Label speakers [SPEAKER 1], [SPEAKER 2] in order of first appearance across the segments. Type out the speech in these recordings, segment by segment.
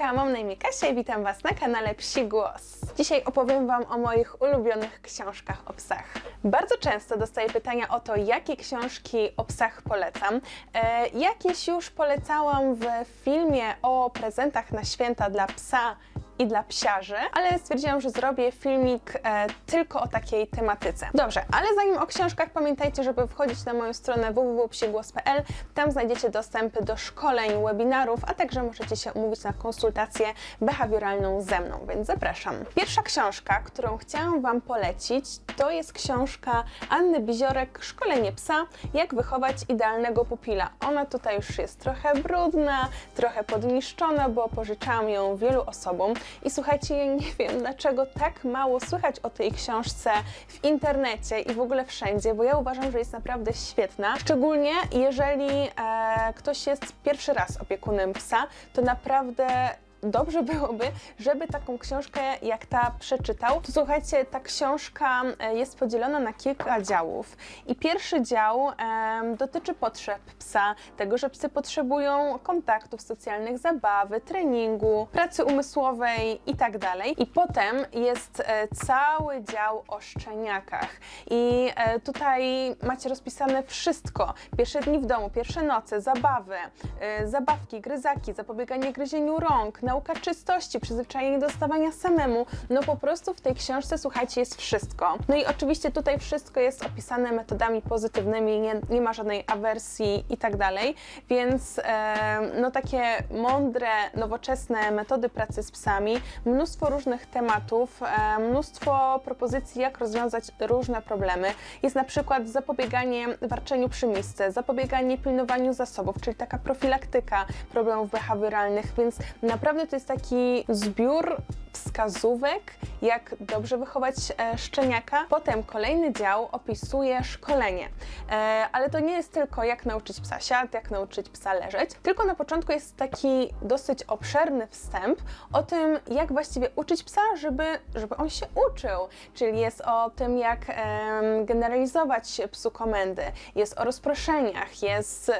[SPEAKER 1] Hejka, mam na imię Kasia i witam Was na kanale Psi Głos. Dzisiaj opowiem Wam o moich ulubionych książkach o psach. Bardzo często dostaję pytania o to, jakie książki o psach polecam. E, jakieś już polecałam w filmie o prezentach na święta dla psa i dla psiarzy, ale stwierdziłam, że zrobię filmik e, tylko o takiej tematyce. Dobrze, ale zanim o książkach, pamiętajcie, żeby wchodzić na moją stronę www.psigłos.pl. Tam znajdziecie dostępy do szkoleń, webinarów, a także możecie się umówić na konsultację behawioralną ze mną, więc zapraszam. Pierwsza książka, którą chciałam Wam polecić, to jest książka Anny Biziorek Szkolenie psa, jak wychować idealnego pupila. Ona tutaj już jest trochę brudna, trochę podniszczona, bo pożyczałam ją wielu osobom. I słuchajcie, ja nie wiem, dlaczego tak mało słychać o tej książce w internecie i w ogóle wszędzie, bo ja uważam, że jest naprawdę świetna. Szczególnie jeżeli e, ktoś jest pierwszy raz opiekunem psa, to naprawdę dobrze byłoby, żeby taką książkę jak ta przeczytał. Słuchajcie, ta książka e, jest podzielona na kilka działów. I pierwszy dział dotyczy potrzeb psa, tego, że psy potrzebują kontaktów socjalnych, zabawy, treningu, pracy umysłowej i tak. I potem jest e, cały dział o szczeniakach. I e, tutaj macie rozpisane wszystko. Pierwsze dni w domu, pierwsze noce, zabawy, e, zabawki, gryzaki, zapobieganie gryzieniu rąk, nauka czystości, przyzwyczajenie do stawania samemu. No po prostu w tej książce, słuchajcie, jest wszystko. No i oczywiście tutaj wszystko jest opisane metodami pozytywnymi, nie, nie ma żadnej awersji i tak dalej, więc e, no takie mądre, nowoczesne metody pracy z psami, mnóstwo różnych tematów, e, mnóstwo propozycji, jak rozwiązać różne problemy. Jest na przykład zapobieganie warczeniu przy misce, zapobieganie pilnowaniu zasobów, czyli taka profilaktyka problemów behawioralnych, więc naprawdę to jest taki zbiór wskazówek, jak dobrze wychować e, szczeniaka. Potem kolejny dział opisuje szkolenie, e, ale to nie jest tylko jak nauczyć psa siad, jak nauczyć psa leżeć, tylko na początku jest taki dosyć obszerny wstęp o tym, jak właściwie uczyć psa, żeby, żeby on się uczył, czyli jest o tym, jak generalizować psu komendy, jest o rozproszeniach, jest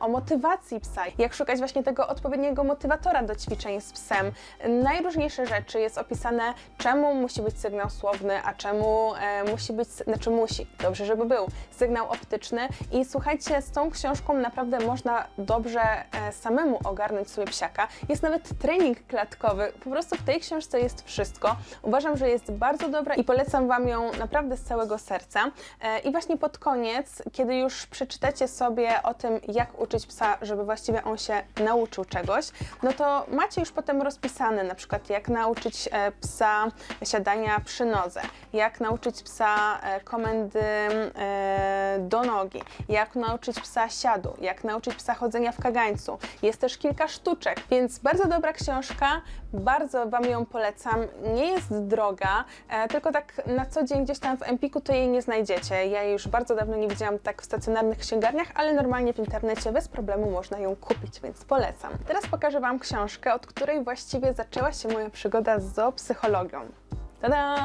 [SPEAKER 1] o motywacji psa, jak szukać właśnie tego odpowiedniego motywatora do ćwiczeń z psem. Najróżniejsze rzeczy jest opisane, czemu musi być sygnał słowny, a czemu e, musi być, znaczy musi, dobrze, żeby był, sygnał optyczny. I słuchajcie, z tą książką naprawdę można dobrze e, samemu ogarnąć sobie psiaka. Jest nawet trening klatkowy, po prostu w tej książce jest wszystko. Uważam, że jest bardzo dobra i polecam Wam ją naprawdę z całego serca. E, I właśnie pod koniec, kiedy już przeczytacie sobie o tym, jak uczyć psa, żeby właściwie on się nauczył czegoś, no to macie już potem rozpisane na przykład jak nauczyć e, psa siadania przy nodze, jak nauczyć psa e, komendy e, do nogi, jak nauczyć psa siadu, jak nauczyć psa chodzenia w kagańcu. Jest też kilka sztuczek, więc bardzo dobra książka, bardzo Wam ją polecam. Nie jest droga, tylko tak na co dzień gdzieś tam w Empiku to jej nie znajdziecie. Ja jej już bardzo dawno nie widziałam tak w stacjonarnych księgarniach, ale normalnie w internecie bez problemu można ją kupić, więc polecam. Teraz pokażę Wam książkę, od której właściwie zaczęła się moja przygoda z zoopsychologią. Tada!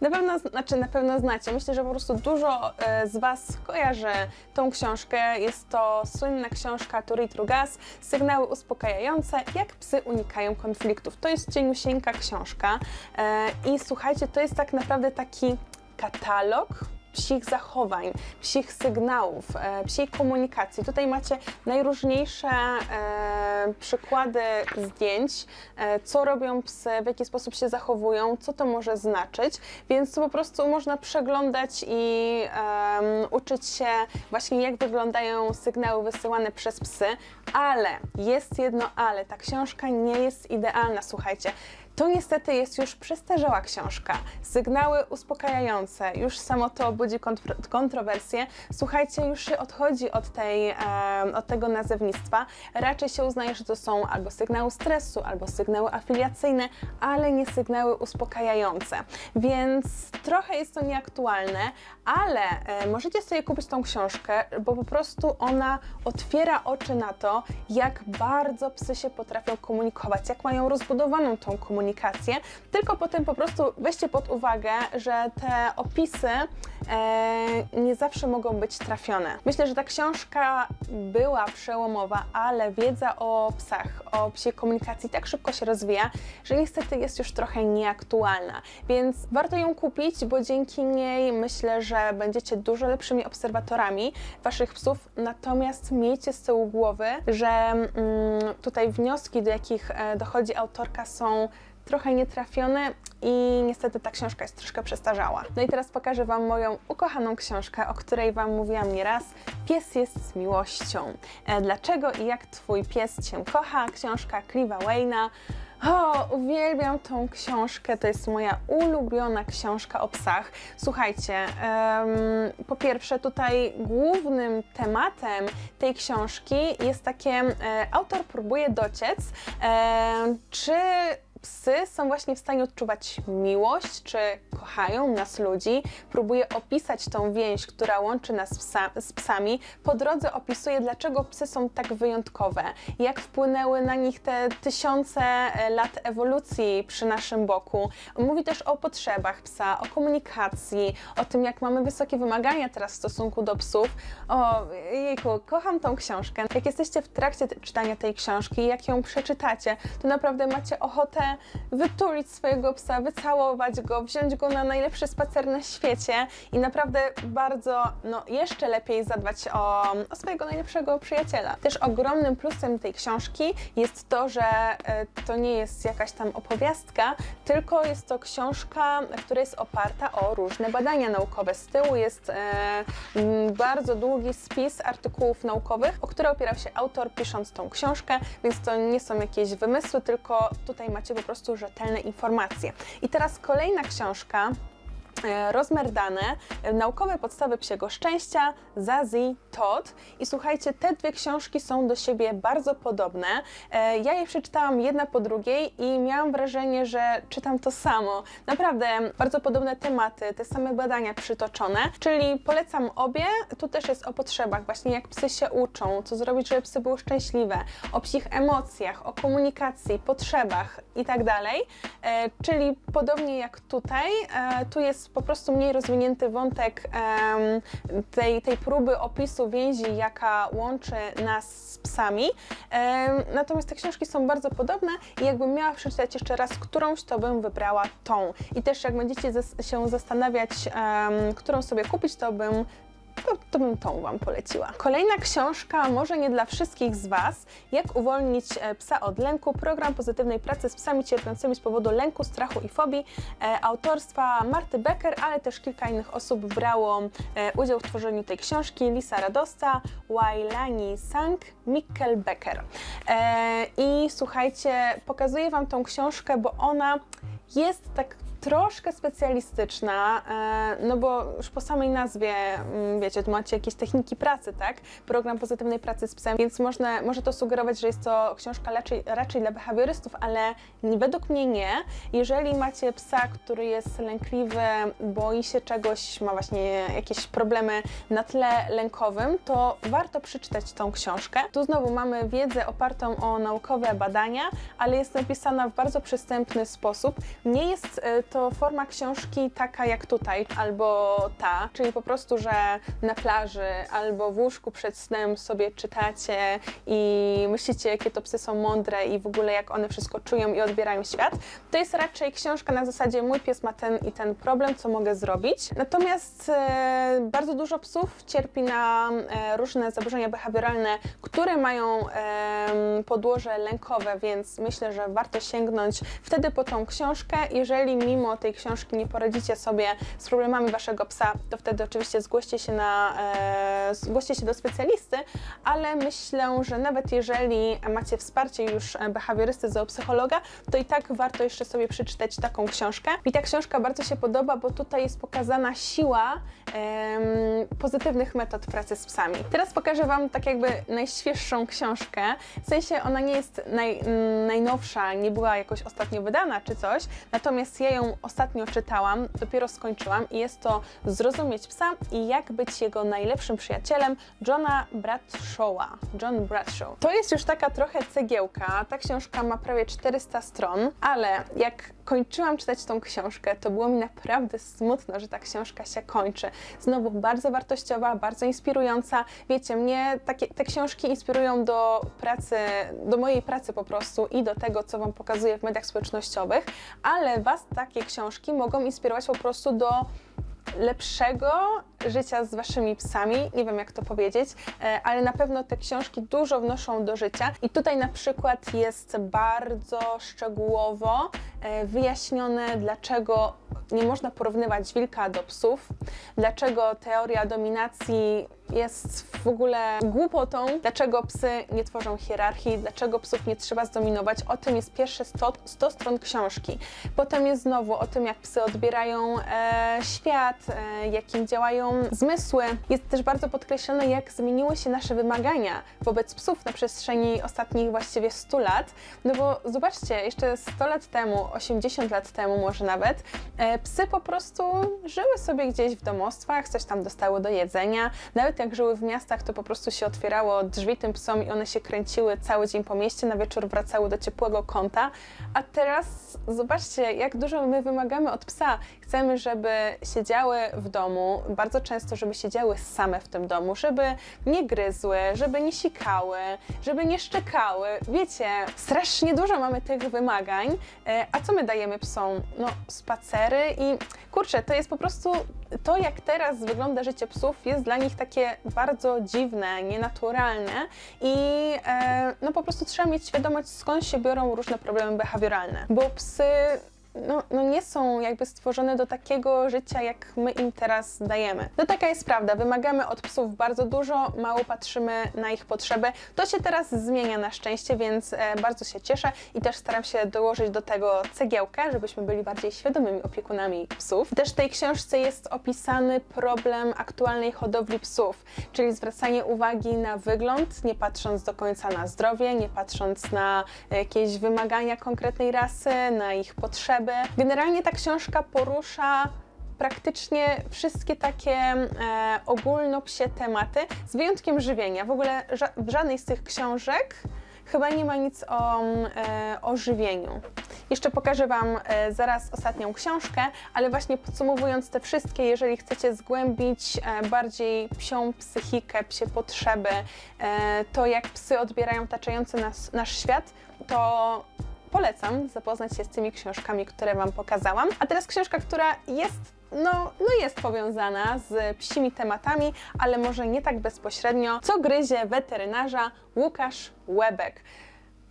[SPEAKER 1] Na pewno, znaczy na pewno znacie. Myślę, że po prostu dużo e, z Was kojarzy tą książkę. Jest to słynna książka Turi Trugas, Sygnały uspokajające, jak psy unikają konfliktów. To jest cieniusieńka książka e, i słuchajcie, to jest tak naprawdę taki katalog psich zachowań, psich sygnałów, e, psiej komunikacji. Tutaj macie najróżniejsze e, przykłady zdjęć, e, co robią psy, w jaki sposób się zachowują, co to może znaczyć, więc po prostu można przeglądać i uczyć się właśnie jak wyglądają sygnały wysyłane przez psy, ale jest jedno ale, ta książka nie jest idealna, słuchajcie. To niestety jest już przestarzała książka. Sygnały uspokajające, już samo to budzi kontro- kontrowersje. Słuchajcie, już się odchodzi od, tej, em, od tego nazewnictwa. Raczej się uznaje, że to są albo sygnały stresu, albo sygnały afiliacyjne, ale nie sygnały uspokajające. Więc trochę jest to nieaktualne, ale e, możecie sobie kupić tą książkę, bo po prostu ona otwiera oczy na to, jak bardzo psy się potrafią komunikować, jak mają rozbudowaną tą komunikację, tylko potem po prostu weźcie pod uwagę, że te opisy e, nie zawsze mogą być trafione. Myślę, że ta książka była przełomowa, ale wiedza o psach, o psiej komunikacji tak szybko się rozwija, że niestety jest już trochę nieaktualna. Więc warto ją kupić, bo dzięki niej myślę, że będziecie dużo lepszymi obserwatorami waszych psów. Natomiast miejcie z tyłu głowy, że mm, tutaj wnioski, do jakich e, dochodzi autorka, są trochę nietrafione i niestety ta książka jest troszkę przestarzała. No i teraz pokażę Wam moją ukochaną książkę, o której Wam mówiłam nieraz. Pies jest z miłością. E, Dlaczego i jak Twój pies Cię kocha? Książka Cliva Wayna. O, uwielbiam tą książkę, to jest moja ulubiona książka o psach. Słuchajcie, em, po pierwsze tutaj głównym tematem tej książki jest takie, e, autor próbuje dociec, e, czy psy są właśnie w stanie odczuwać miłość, czy kochają nas ludzi. Próbuje opisać tą więź, która łączy nas psa, z psami. Po drodze opisuje, dlaczego psy są tak wyjątkowe, jak wpłynęły na nich te tysiące e, lat ewolucji przy naszym boku. Mówi też o potrzebach psa, o komunikacji, o tym, jak mamy wysokie wymagania teraz w stosunku do psów. O, jejku, kocham tą książkę. Jak jesteście w trakcie czytania tej książki, jak ją przeczytacie, to naprawdę macie ochotę wytulić swojego psa, wycałować go, wziąć go na najlepszy spacer na świecie i naprawdę bardzo, no jeszcze lepiej zadbać o, o swojego najlepszego przyjaciela. Też ogromnym plusem tej książki jest to, że e, to nie jest jakaś tam opowiastka, tylko jest to książka, która jest oparta o różne badania naukowe. Z tyłu jest e, bardzo długi spis artykułów naukowych, o które opierał się autor pisząc tą książkę, więc to nie są jakieś wymysły, tylko tutaj macie po prostu rzetelne informacje. I teraz kolejna książka. E, Rozmerdane, e, naukowe podstawy psiego szczęścia, Zazie Todd. I słuchajcie, te dwie książki są do siebie bardzo podobne. E, Ja je przeczytałam jedna po drugiej i miałam wrażenie, że czytam to samo. Naprawdę bardzo podobne tematy, te same badania przytoczone, czyli polecam obie. Tu też jest o potrzebach, właśnie jak psy się uczą, co zrobić, żeby psy były szczęśliwe, o psich emocjach, o komunikacji, potrzebach i tak Czyli podobnie jak tutaj, tu jest po prostu mniej rozwinięty wątek em, tej, tej próby opisu więzi, jaka łączy nas z psami. Em, Natomiast te książki są bardzo podobne i jakbym miała przeczytać jeszcze raz którąś, to bym wybrała tą. I też jak będziecie zas- się zastanawiać, em, którą sobie kupić, to bym to, to bym tą Wam poleciła. Kolejna książka, może nie dla wszystkich z Was, Jak uwolnić e, psa od lęku, program pozytywnej pracy z psami cierpiącymi z powodu lęku, strachu i fobii, e, autorstwa Marty Becker, ale też kilka innych osób brało e, udział w tworzeniu tej książki, Lisa Radosta, Wailani Sang, Mikkel Becker. I słuchajcie, pokazuję Wam tą książkę, bo ona jest tak troszkę specjalistyczna, e, no bo już po samej nazwie, mm, wiecie, tu macie jakieś techniki pracy, tak? Program pozytywnej pracy z psem, więc można, może to sugerować, że jest to książka raczej, raczej dla behawiorystów, ale według mnie nie. Jeżeli macie psa, który jest lękliwy, boi się czegoś, ma właśnie jakieś problemy na tle lękowym, to warto przeczytać tą książkę. Tu znowu mamy wiedzę opartą o naukowe badania, ale jest napisana w bardzo przystępny sposób. Nie jest e, to forma książki taka jak tutaj, albo ta, czyli po prostu, że na plaży albo w łóżku przed snem sobie czytacie i myślicie, jakie to psy są mądre i w ogóle jak one wszystko czują i odbierają świat. To jest raczej książka na zasadzie mój pies ma ten i ten problem, co mogę zrobić. Natomiast e, bardzo dużo psów cierpi na e, różne zaburzenia behawioralne, które mają em, podłoże lękowe, więc myślę, że warto sięgnąć wtedy po tą książkę. Jeżeli mimo tej książki nie poradzicie sobie z problemami waszego psa, to wtedy oczywiście zgłoście się, na, e, zgłoście się do specjalisty, ale myślę, że nawet jeżeli macie wsparcie już e, behawiorysty, zoopsychologa, to i tak warto jeszcze sobie przeczytać taką książkę. Mi ta książka bardzo się podoba, bo tutaj jest pokazana siła em, pozytywnych metod pracy z psami. Teraz pokażę Wam tak jakby najświeższą książkę. W sensie ona nie jest naj, najnowsza, nie była jakoś ostatnio wydana czy coś, Natomiast ja ją ostatnio czytałam, dopiero skończyłam i jest to Zrozumieć psa i jak być jego najlepszym przyjacielem Johna Bradshawa. John Bradshaw. To jest już taka trochę cegiełka. Ta książka ma prawie 400 stron, ale jak kończyłam czytać tą książkę, to było mi naprawdę smutno, że ta książka się kończy. Znowu bardzo wartościowa, bardzo inspirująca. Wiecie, mnie takie, te książki inspirują do pracy, do mojej pracy po prostu i do tego, co Wam pokazuję w mediach społecznościowych, ale Was takie książki mogą inspirować po prostu do lepszego życia z waszymi psami. Nie wiem, jak to powiedzieć, e, ale na pewno te książki dużo wnoszą do życia. I tutaj na przykład jest bardzo szczegółowo e, wyjaśnione, dlaczego nie można porównywać wilka do psów, dlaczego teoria dominacji jest w ogóle głupotą, dlaczego psy nie tworzą hierarchii, dlaczego psów nie trzeba zdominować. O tym jest pierwsze 100, 100 stron książki. Potem jest znowu o tym, jak psy odbierają e, świat, e, jakim działają zmysły. Jest też bardzo podkreślone, jak zmieniły się nasze wymagania wobec psów na przestrzeni ostatnich właściwie 100 lat. No bo zobaczcie, jeszcze 100 lat temu, 80 lat temu może nawet, e, psy po prostu żyły sobie gdzieś w domostwach, coś tam dostały do jedzenia. Nawet jak żyły w miastach, to po prostu się otwierało drzwi tym psom i one się kręciły cały dzień po mieście, na wieczór wracały do ciepłego kąta. A teraz zobaczcie, jak dużo my wymagamy od psa. Chcemy, żeby siedziały w domu, bardzo często, żeby siedziały same w tym domu, żeby nie gryzły, żeby nie sikały, żeby nie szczekały. Wiecie, strasznie dużo mamy tych wymagań. E, A co my dajemy psom? No, spacery i kurczę, to jest po prostu to, jak teraz wygląda życie psów, jest dla nich takie bardzo dziwne, nienaturalne i e, no po prostu trzeba mieć świadomość, skąd się biorą różne problemy behawioralne, bo psy no, no nie są jakby stworzone do takiego życia, jak my im teraz dajemy. No taka jest prawda, wymagamy od psów bardzo dużo, mało patrzymy na ich potrzeby. To się teraz zmienia na szczęście, więc e, bardzo się cieszę i też staram się dołożyć do tego cegiełkę, żebyśmy byli bardziej świadomymi opiekunami psów. Też w tej książce jest opisany problem aktualnej hodowli psów, czyli zwracanie uwagi na wygląd, nie patrząc do końca na zdrowie, nie patrząc na jakieś wymagania konkretnej rasy, na ich potrzeby. Generalnie ta książka porusza praktycznie wszystkie takie e, ogólnopsie tematy, z wyjątkiem żywienia. W ogóle ża w żadnej z tych książek chyba nie ma nic o, mm, e, o żywieniu. Jeszcze pokażę Wam e, zaraz ostatnią książkę, ale właśnie podsumowując te wszystkie, jeżeli chcecie zgłębić e, bardziej psią psychikę, psie potrzeby, e, to jak psy odbierają otaczający nas, nasz świat, to polecam zapoznać się z tymi książkami, które Wam pokazałam. A teraz książka, która jest no, no jest powiązana z psimi tematami, ale może nie tak bezpośrednio. Co gryzie weterynarza Łukasz Łebek.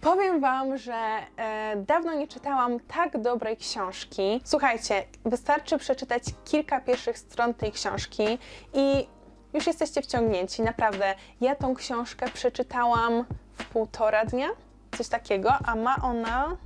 [SPEAKER 1] Powiem Wam, że e, dawno nie czytałam tak dobrej książki. Słuchajcie, wystarczy przeczytać kilka pierwszych stron tej książki i już jesteście wciągnięci. Naprawdę, ja tą książkę przeczytałam w półtora dnia, coś takiego, a ma ona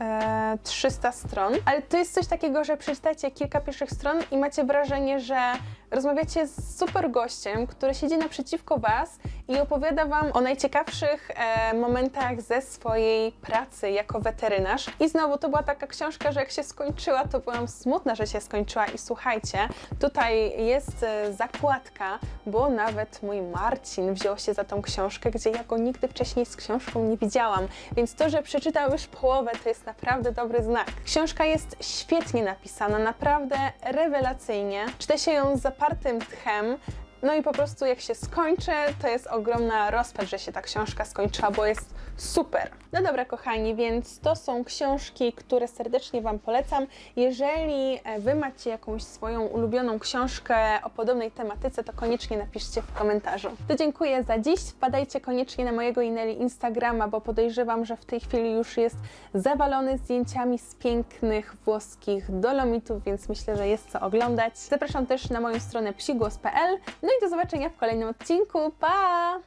[SPEAKER 1] e, 300 stron. Ale to jest coś takiego, że przeczytacie kilka pierwszych stron i macie wrażenie, że rozmawiacie z super gościem, który siedzi naprzeciwko Was i opowiada Wam o najciekawszych e, momentach ze swojej pracy jako weterynarz. I znowu to była taka książka, że jak się skończyła, to byłam smutna, że się skończyła. I słuchajcie, tutaj jest e, zakładka, bo nawet mój Marcin wziął się za tą książkę, gdzie ja go nigdy wcześniej z książką nie widziałam. Więc to, że przeczytał już połowę, to jest naprawdę dobry znak. Książka jest świetnie napisana, naprawdę rewelacyjnie. Czyta się ją z zapartym tchem. No i po prostu jak się skończy, to jest ogromna rozpacz, że się ta książka skończyła, bo jest super. No dobra, kochani, więc to są książki, które serdecznie Wam polecam. Jeżeli e, Wy macie jakąś swoją ulubioną książkę o podobnej tematyce, to koniecznie napiszcie w komentarzu. To dziękuję za dziś. Wpadajcie koniecznie na mojego Ineli Instagrama, bo podejrzewam, że w tej chwili już jest zawalony zdjęciami z pięknych włoskich dolomitów, więc myślę, że jest co oglądać. Zapraszam też na moją stronę psigłos.pl. No i do zobaczenia w kolejnym odcinku. Pa!